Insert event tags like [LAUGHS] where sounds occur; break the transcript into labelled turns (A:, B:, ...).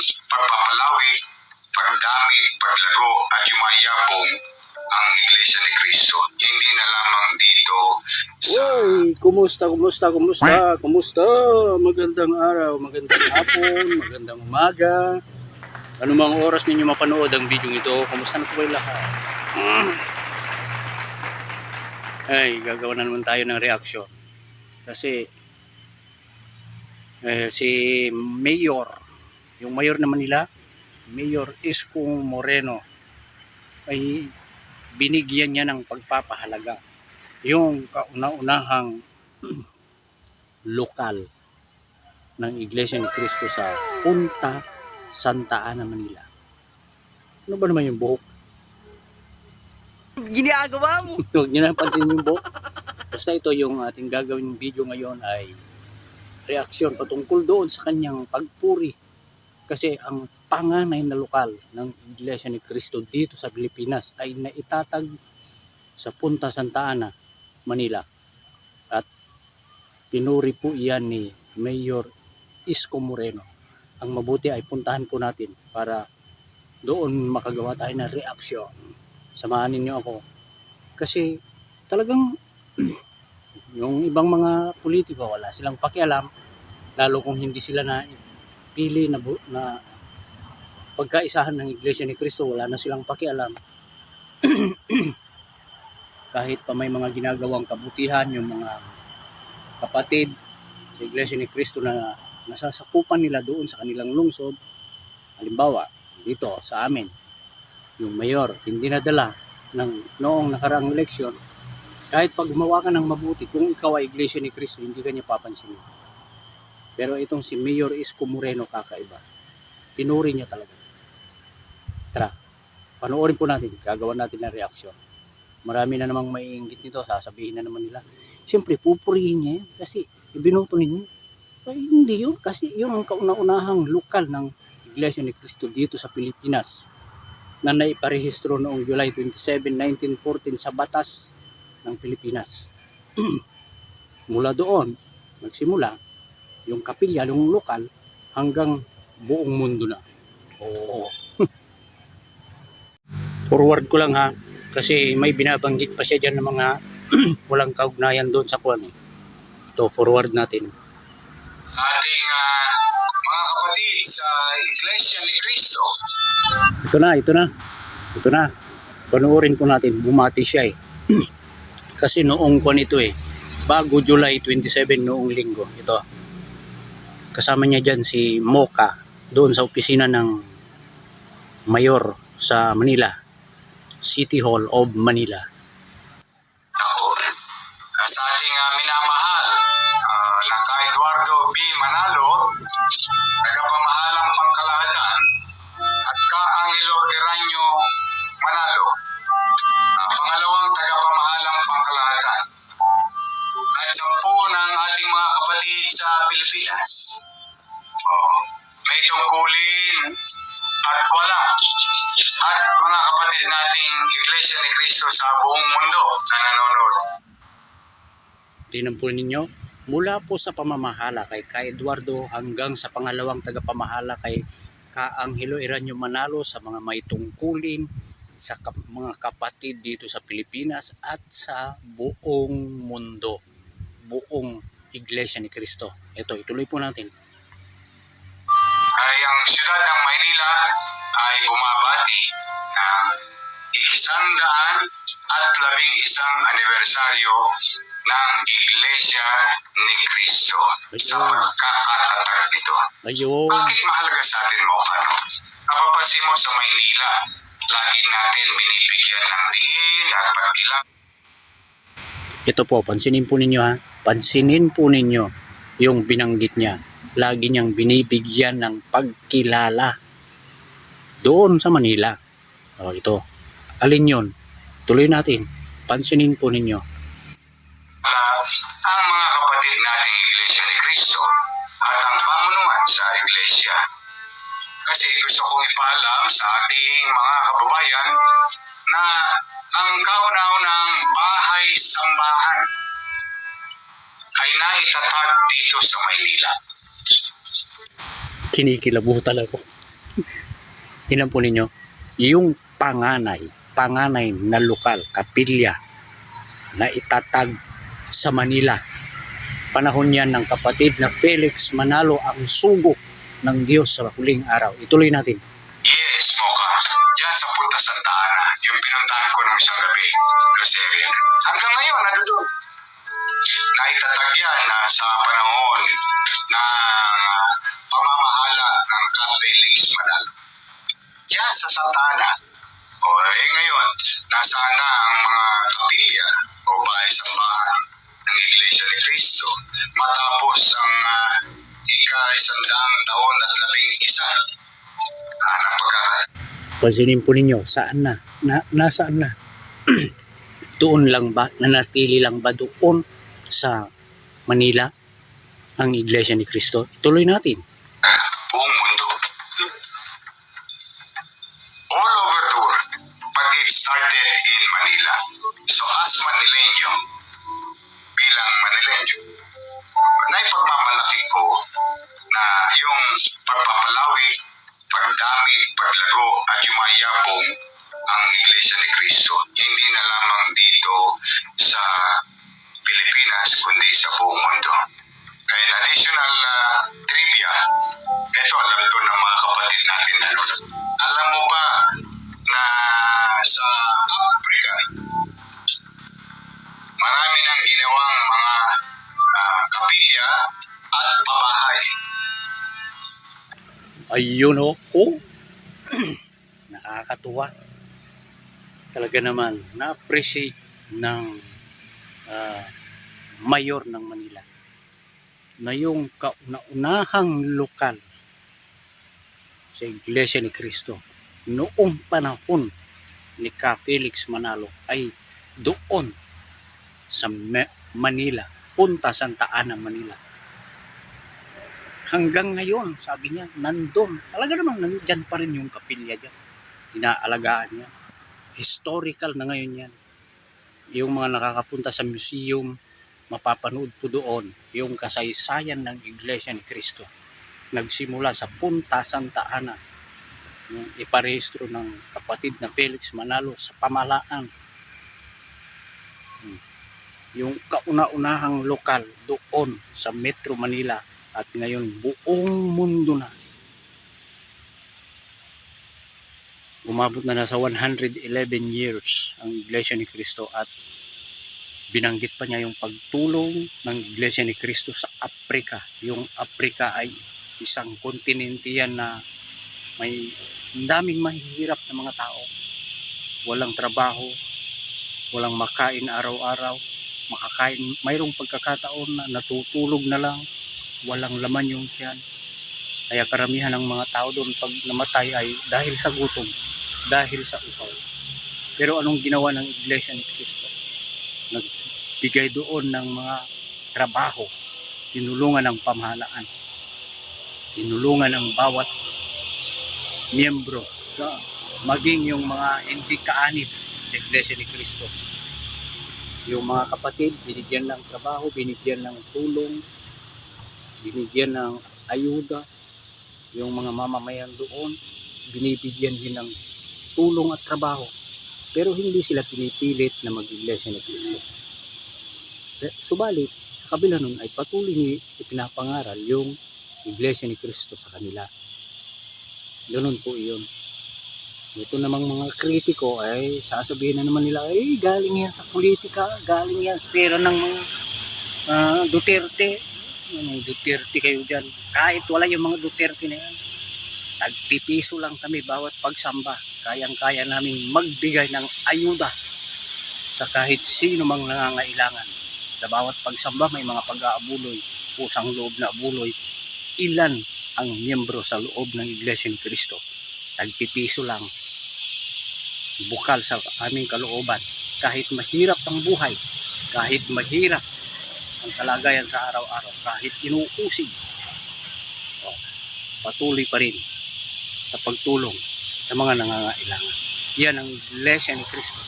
A: pagpapalawi, pagdami, paglago at yumayabong ang Iglesia ni Cristo. Hindi na lamang dito sa
B: Uy, kumusta, kumusta, kumusta, kumusta? Magandang araw, magandang hapon, magandang umaga. Ano mang oras ninyo mapanood ang video ito, kumusta na po kayo lahat? Ay, gagawa na naman tayo ng reaction. Kasi, eh, si Mayor, yung Mayor na Manila, Mayor Isko Moreno, ay binigyan niya ng pagpapahalaga yung kauna-unahang [CLEARS THROAT] lokal ng Iglesia ni Cristo sa Punta Santa Ana, Manila. Ano ba naman yung buhok?
C: Ginagawa mo. [LAUGHS]
B: Huwag niyo na pansin yung buhok. Basta ito yung ating gagawin video ngayon ay reaksyon patungkol doon sa kanyang pagpuri. Kasi ang panganay na lokal ng Iglesia ni Cristo dito sa Pilipinas ay naitatag sa Punta Santa Ana, Manila. At pinuri po iyan ni Mayor Isko Moreno. Ang mabuti ay puntahan po natin para doon makagawa tayo ng reaksyon. Samahan ninyo ako. Kasi talagang [CLEARS THROAT] yung ibang mga politiko wala silang pakialam lalo kung hindi sila na pili na, na pagkaisahan ng Iglesia ni Cristo wala na silang pakialam. [CLEARS THROAT] Kahit pa may mga ginagawang kabutihan yung mga kapatid sa Iglesia ni Cristo na nasasakupan nila doon sa kanilang lungsod halimbawa dito sa amin yung mayor hindi nadala ng noong nakaraang eleksyon. Kahit pag gumawa ka ng mabuti kung ikaw ay Iglesia ni Cristo hindi ka niya papansinin pero itong si Mayor Isko Moreno kakaiba. Pinuri niya talaga. Tara panoorin po natin. Gagawa natin ng reaksyon. Marami na namang maiinggit nito. Sasabihin na naman nila. Siyempre pupurihin niya yan kasi ibinoto ninyo ay hindi yun. Kasi yun ang kauna-unahang lokal ng Iglesia ni Cristo dito sa Pilipinas na naiparehistro noong July 27, 1914 sa batas ng Pilipinas. [CLEARS THROAT] Mula doon, nagsimula yung kapilya, yung lokal, hanggang buong mundo na. Oo. [LAUGHS] Forward ko lang ha, kasi may binabanggit pa siya dyan ng mga [CLEARS THROAT] walang kaugnayan doon sa kwan eh. Ito, forward natin.
A: sa ating ah, mga kapatid sa Iglesia ni Cristo.
B: Ito na, ito na. Ito na. Panoorin po natin. Bumati siya eh. [CLEARS THROAT] Kasi noong kwan ito eh. Bago July 27 noong linggo. Ito. Kasama niya dyan si Moka. Doon sa opisina ng mayor sa Manila. City Hall of Manila.
A: Ako, ah, sa ating ah, minamahal ah, na ka Eduardo B. Manalo, tagapamahalang pangkalahatan, at ka Angelo Eranyo Manalo, ah, pangalawang tagapamahalang sa Pilipinas. Oh, may tungkulin at wala at mga kapatid nating Iglesia ni Cristo sa buong mundo na nanonood.
B: Tingnan po ninyo. Mula po sa pamamahala kay Ka Eduardo hanggang sa pangalawang tagapamahala kay Ka Angelo Iranyo Manalo sa mga may tungkulin sa kap- mga kapatid dito sa Pilipinas at sa buong mundo. Buong Iglesia ni Cristo. Ito, ituloy po natin.
A: Ay ang siyudad ng Maynila ay bumabati ng isang daan at labing isang anibersaryo ng Iglesia ni Cristo sa pagkakatatag nito.
B: Ayun.
A: Bakit mahalaga sa atin mo ano? Napapansin mo sa Maynila, lagi natin binibigyan ng diin at pagkilap
B: Ito po, pansinin po ninyo ha. Pansinin po ninyo yung binanggit niya. Lagi niyang binibigyan ng pagkilala doon sa Manila. O ito. Alin yun? Tuloy natin. Pansinin po ninyo.
A: ang mga kapatid nating Iglesia ni Cristo at ang pamunuan sa Iglesia. Kasi gusto kong ipaalam sa ating mga kababayan na ang kauna-unang bahay-sambahan ay naitatag dito sa Maynila.
B: Kinikilabutan ako. Tingnan po ninyo, yung panganay, panganay na lokal, kapilya, na itatag sa Manila. Panahon yan ng kapatid na Felix Manalo ang sugo ng Diyos sa huling araw. Ituloy natin.
A: Yes, Mocha. Diyan sa Punta Santa Ana, yung pinuntahan ko nung isang gabi, Rosarian. Hanggang ngayon, ano doon? Naitatag yan na sa panahon ng ah, pamamahala ng Felix Manalo. Diyan sa Santa Ana. O eh ngayon, nasaan na ang mga kapilya o bahay-sambahan ng Iglesia ni Cristo matapos ang uh, ika-isandang taon at labing isa ah, ng
B: Pansinin po ninyo, saan na? na nasaan na? [CLEARS THROAT] doon lang ba? Nanatili lang ba doon sa Manila ang Iglesia ni Cristo? Ituloy natin.
A: buong mundo. All over the world. But it started in Manila. So as Manileño, bilang Manileño, ito alam to ng mga kapatid natin ano. Alam mo ba na sa Africa, marami nang ginawang mga ah, kapilya at pabahay.
B: Ayun o. Oh. [CLEARS THROAT] Nakakatuwa. Talaga naman, na-appreciate ng ah, mayor ng Manila na yung kauna-unahang lokal sa Iglesia ni Cristo noong panahon ni Ka Felix Manalo ay doon sa Manila, Punta Santa Ana, Manila hanggang ngayon, sabi niya, nandun. Talaga namang nandyan pa rin yung kapilya dyan. Inaalagaan niya. Historical na ngayon yan. Yung mga nakakapunta sa museum, mapapanood po doon yung kasaysayan ng Iglesia ni Cristo. Nagsimula sa Punta Santa Ana. Yung iparehistro ng kapatid na Felix Manalo sa pamalaan. Hmm. Yung kauna-unahang lokal doon sa Metro Manila at ngayon buong mundo na umabot na nasa 111 years ang Iglesia ni Cristo at binanggit pa niya yung pagtulong ng Iglesia ni Cristo sa Afrika yung Afrika ay isang kontinente yan na may daming mahihirap na mga tao walang trabaho walang makain araw-araw makakain mayroong pagkakataon na natutulog na lang walang laman yung tiyan. Kaya karamihan ng mga tao doon pag namatay ay dahil sa gutom, dahil sa upaw. Pero anong ginawa ng Iglesia ni Cristo? Nagbigay doon ng mga trabaho, tinulungan ng pamahalaan, tinulungan ng bawat miyembro, maging yung mga hindi kaanib sa Iglesia ni Cristo. Yung mga kapatid, binigyan ng trabaho, binigyan ng tulong, binigyan ng ayuda. Yung mga mamamayan doon binibigyan din ng tulong at trabaho. Pero hindi sila pinipilit na mag-iglesia ni Kristo Eh, subalit sa kabila nun ay patuloy ni ipinapangaral yung iglesia ni Kristo sa kanila ganun po iyon ito namang mga kritiko ay sasabihin na naman nila ay galing yan sa politika galing yan sa pera ng mga ah, Duterte yung Duterte kayo dyan. Kahit wala yung mga Duterte na yan. Tagpipiso lang kami bawat pagsamba. Kayang-kaya namin magbigay ng ayuda sa kahit sino mang nangangailangan. Sa bawat pagsamba may mga pag-aabuloy, pusang loob na abuloy. Ilan ang miyembro sa loob ng Iglesia ni Cristo. Tagpipiso lang. Bukal sa aming kalooban. Kahit mahirap ang buhay, kahit mahirap ang kalagayan sa araw-araw kahit inuusig o, patuloy pa rin sa pagtulong sa mga nangangailangan yan ang iglesia ni Kristo